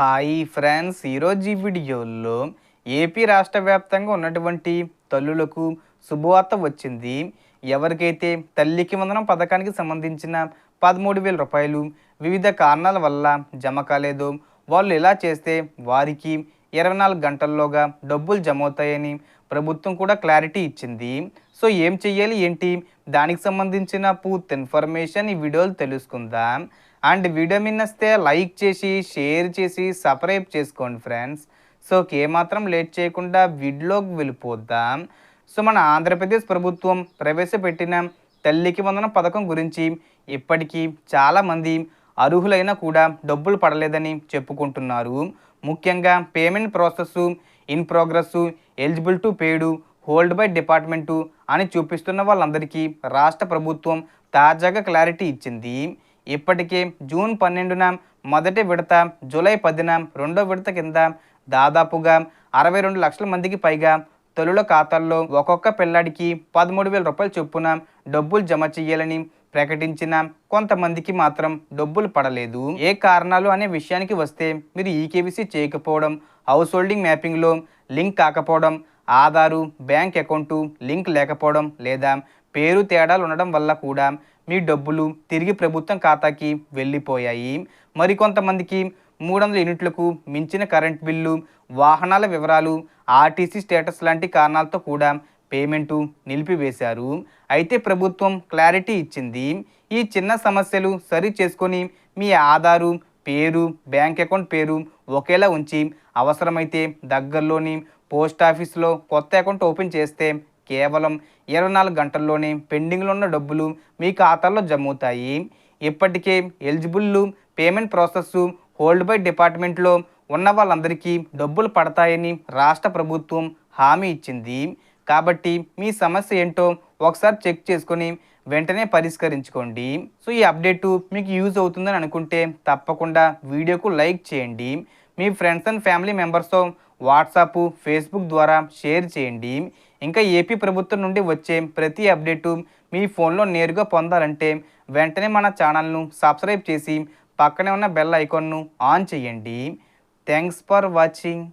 Hi friends ఈరోజు ఈ వీడియోలో ఏపీ రాష్ట్ర వ్యాప్తంగా ఉన్నటువంటి తల్లులకు శుభవార్త వచ్చింది. ఎవరికైతే తల్లికి వందనం పథకానికి సంబంధించిన పదమూడు వేల రూపాయలు వివిధ కారణాల వల్ల జమ కాలేదో వాళ్ళు ఇలా చేస్తే వారికి ఇరవై నాలుగు గంటల్లోగా డబ్బులు జమ అవుతాయని ప్రభుత్వం కూడా క్లారిటీ ఇచ్చింది. సో ఏం చెయ్యాలి ఏంటి? దానికి సంబంధించిన పూర్తి ఇన్ఫర్మేషన్ ఈ వీడియోలు తెలుసుకుందాం. అండ్ వీడియో మిన్నస్తే లైక్ చేసి షేర్ చేసి సబ్స్క్రైబ్ చేసుకోండి ఫ్రెండ్స్ సో ఏమాత్రం లేట్ చేయకుండా వీడియోకి వెళ్ళిపోద్దాం సో మన ఆంధ్రప్రదేశ్ ప్రభుత్వం ప్రవేశపెట్టిన తల్లికి వందన పథకం గురించి ఇప్పటికీ చాలామంది అర్హులైనా కూడా డబ్బులు పడలేదని చెప్పుకుంటున్నారు. ముఖ్యంగా payment process in progress eligible to paid hold by department అని చూపిస్తున్న వాళ్ళందరికీ రాష్ట్ర ప్రభుత్వం తాజాగా క్లారిటీ ఇచ్చింది. ఇప్పటికే జూన్ పన్నెండున మొదటి విడత జూలై పదిన రెండో విడత కింద దాదాపుగా అరవై రెండు లక్షల మందికి పైగా తొలుల ఖాతాల్లో ఒక్కొక్క పిల్లాడికి పదమూడు వేల రూపాయలు చొప్పున డబ్బులు జమ చేయాలని ప్రకటించిన కొంతమందికి మాత్రం డబ్బులు పడలేదు. ఏ కారణాలు అనే విషయానికి వస్తే మీరు ఈకేబీసీ చేయకపోవడం హౌస్ హోల్డింగ్ మ్యాపింగ్లో లింక్ కాకపోవడం ఆధారు బ్యాంక్ అకౌంటు లింక్ లేకపోవడం లేదా పేరు తేడాలు ఉండడం వల్ల కూడా మీ డబ్బులు తిరిగి ప్రభుత్వం ఖాతాకి వెళ్ళిపోయాయి. మరికొంతమందికి మూడు వందల యూనిట్లకు మించిన కరెంట్ బిల్లు వాహనాల వివరాలు ఆర్టీసీ స్టేటస్ లాంటి కారణాలతో కూడా పేమెంటు నిలిపివేశారు. అయితే ప్రభుత్వం క్లారిటీ ఇచ్చింది. ఈ చిన్న సమస్యలు సరి చేసుకొని మీ ఆధారు పేరు బ్యాంక్ అకౌంట్ పేరు ఒకేలా ఉంచి అవసరమైతే దగ్గరలోని పోస్ట్ ఆఫీస్లో కొత్త అకౌంట్ ఓపెన్ చేస్తే కేవలం ఇరవై నాలుగు గంటల్లోనే పెండింగ్లో ఉన్న డబ్బులు మీ ఖాతాలో జమ్ముతాయి. ఇప్పటికే ఎలిజిబుల్లు పేమెంట్ ప్రాసెస్ హోల్డ్ బై డిపార్ట్మెంట్లో ఉన్న వాళ్ళందరికీ డబ్బులు పడతాయని రాష్ట్ర ప్రభుత్వం హామీ ఇచ్చింది. కాబట్టి మీ సమస్య ఏంటో ఒకసారి చెక్ చేసుకొని వెంటనే పరిష్కరించుకోండి. సో ఈ అప్డేట్ మీకు యూజ్ అవుతుందని అనుకుంటే తప్పకుండా వీడియోకు లైక్ చేయండి. మీ ఫ్రెండ్స్ అండ్ ఫ్యామిలీ మెంబర్స్తో వాట్సాప్ ఫేస్బుక్ ద్వారా షేర్ చేయండి. ఇంకా ఏపీ ప్రభుత్వం నుండి వచ్చే ప్రతి అప్డేటు మీ ఫోన్లో నేరుగా పొందాలంటే వెంటనే మన ఛానల్ను సబ్స్క్రైబ్ చేసి పక్కనే ఉన్న బెల్ ఐకాన్ను ఆన్ చేయండి. Thanks for watching.